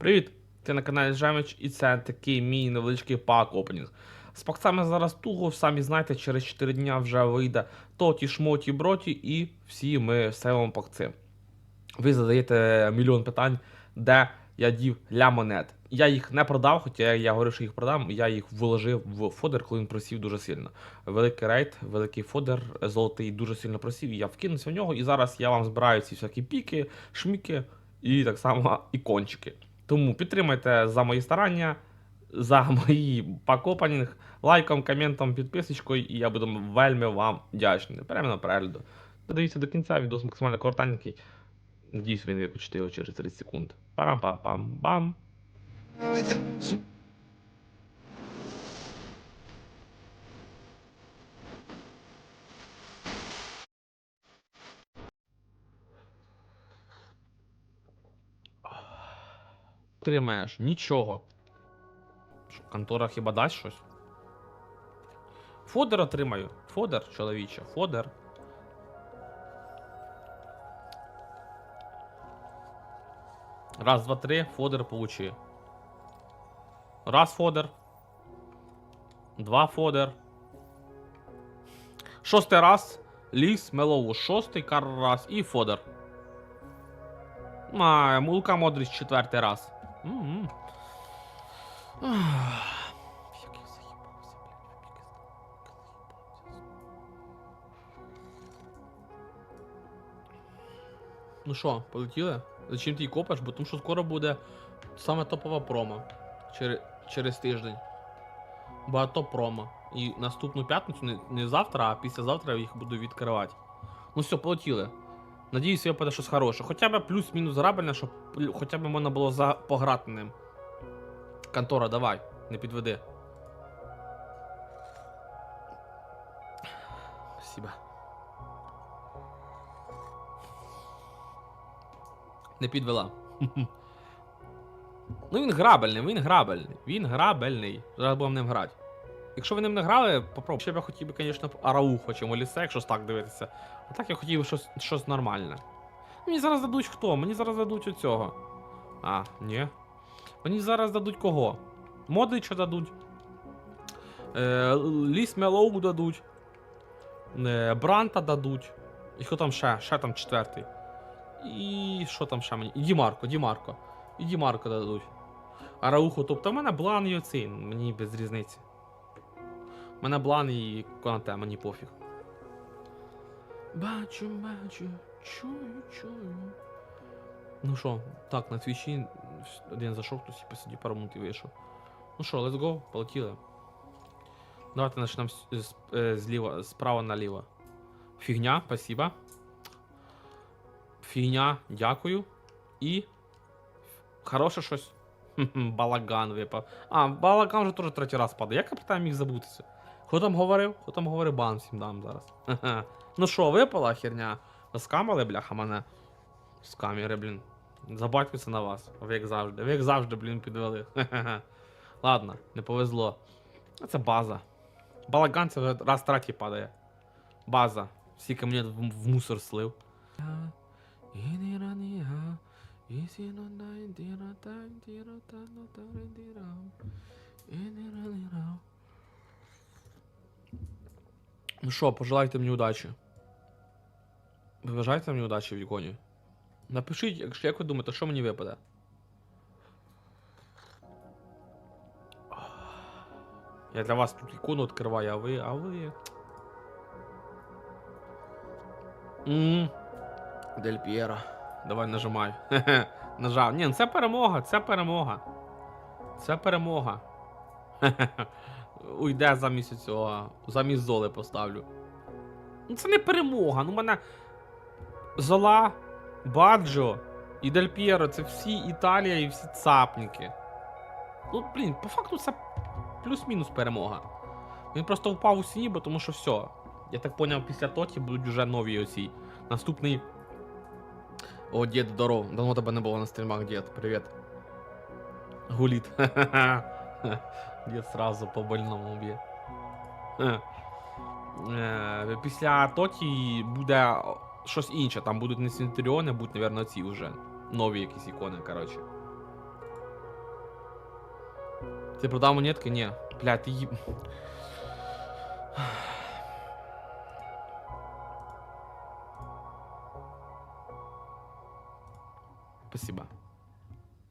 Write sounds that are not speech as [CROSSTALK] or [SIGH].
Привіт! Ти на каналі Жемич, і це такий мій невеличкий пак опенінг. З пакцями зараз туго, самі знаєте, через 4 дня вже вийде тоті, шмоті, броті, і всі ми селимо пакці. Ви задаєте мільйон питань, де я дів ля монет. Я їх не продав, хоча я говорив, що їх продам. Я їх вложив в фодер, коли він просів дуже сильно. Великий рейд, великий фодер, золотий дуже сильно просів. і Я вкинувся в нього, і зараз я вам збираю ці всякі піки, шміки і так само ікончики. Тому підтримайте за мої старання, за [LAUGHS] мої пакопанінг, лайком, коментом, підписочкою, і я буду вельми вам вдячний. Прямо на перегляду. Додивіться до кінця, відос максимально коротенький. Надіюсь, ви не його через 30 секунд. Пам-пам-пам-бам. Тримаєш нічого. Що, контора хіба дасть щось? Фодер отримаю. Фодер, чоловіче, фодер. Раз, два, три, фодер получи. Раз фодер. Два фодер. Шостий раз. Ліс, мелову. Шостий кар раз. І фодер. А, Лука Модрич четвертий раз. Як я заїбався, Ну що, полетіли? Зачем ти її копаєш? Бо тому що скоро буде саме топова промо. Через, через тиждень. Багато промо. І наступну п'ятницю, не, завтра, а післязавтра їх буду відкривати. Ну все, полетіли. Надіюсь, випаде щось хороше. Хоча б плюс-мінус грабельне, щоб хоча б можна було за... пограти ним. Контора, давай, не підведи. Спасибо. Не підвела. [LAUGHS] Ну він грабельний, він грабельний. Він грабельний. Зараз будемо ним грати. Якщо ви ним не грали, попробуйте. Ще б я хотів би, звісно, Араухо чи Молісе, якщо так дивитися. А так я хотів щось, щось нормальне. Мені зараз дадуть хто? Мені зараз дадуть оцього. А, ні. Мені зараз дадуть кого? Модича дадуть. Е, Ліс Мелоу дадуть. Е, Бранта дадуть. І хто там ще? Ще там четвертий. І що там ще мені? І Дімарко, Дімарко. І Дімарко дадуть. Араухо, тобто в мене блан і оцей, мені без різниці. Мене блан і конте, мені пофіг. Бачу, бачу, чую, чую. Ну що, так, на твічі один зайшов, хтось і посидів пару минут і вийшов. Ну що, let's go, полетіли. Давайте почнемо з, з, е, зліва, справа наліво. Фігня, спасибо. Фігня, дякую. І. Хороше щось. [LAUGHS] Балаган випав. А, балаган вже теж третій раз падає. Як капітан міг забутися? Хто там говорив? Хто там говорив, бан всім дам зараз. [LAUGHS] Ну що, випала херня? Скамали, бляха, мене? Скамери, блін. Забатькуюся на вас. Ви як завжди. Ви як завжди, блін, підвели. [LAUGHS] Ладно, не повезло. Це база. Балаган це вже раз третій падає. База. Скільки мені в, в мусор слив. Ну що, пожелайте мені удачі. Ви бажаєте мені удачі в іконі? Напишіть, якщо як ви думаєте, що мені випаде. Я для вас тут ікону відкриваю, а ви. А ви. Дель П'єро. Давай нажимай. Хе-хе. [LAUGHS] Нажав. Ні, ну це перемога, це перемога. Це перемога. [LAUGHS] Уйде замість цього. Замість золи поставлю. Ну це не перемога. Ну мене. Зола, Баджо і Дель П'єро це всі Італія і всі цапніки. Ну, блін, по факту це плюс-мінус перемога. Він просто впав у сні, бо тому що все. Я так поняв, після Тоті будуть вже нові оці. Наступний. О, дід, здоров. Давно тебе не було на стрімах, дід. Привіт. Гуліт. [LAUGHS] [LAUGHS] Дід сразу по больному б'є. Е, Е, Після Тоті буде щось інше. Там будуть не Центуріони, будуть, мабуть, ці вже. Нові якісь ікони, коротше. Ти продав монетки? Ні. Бля, ти їб... [SIGHS] Спасибо.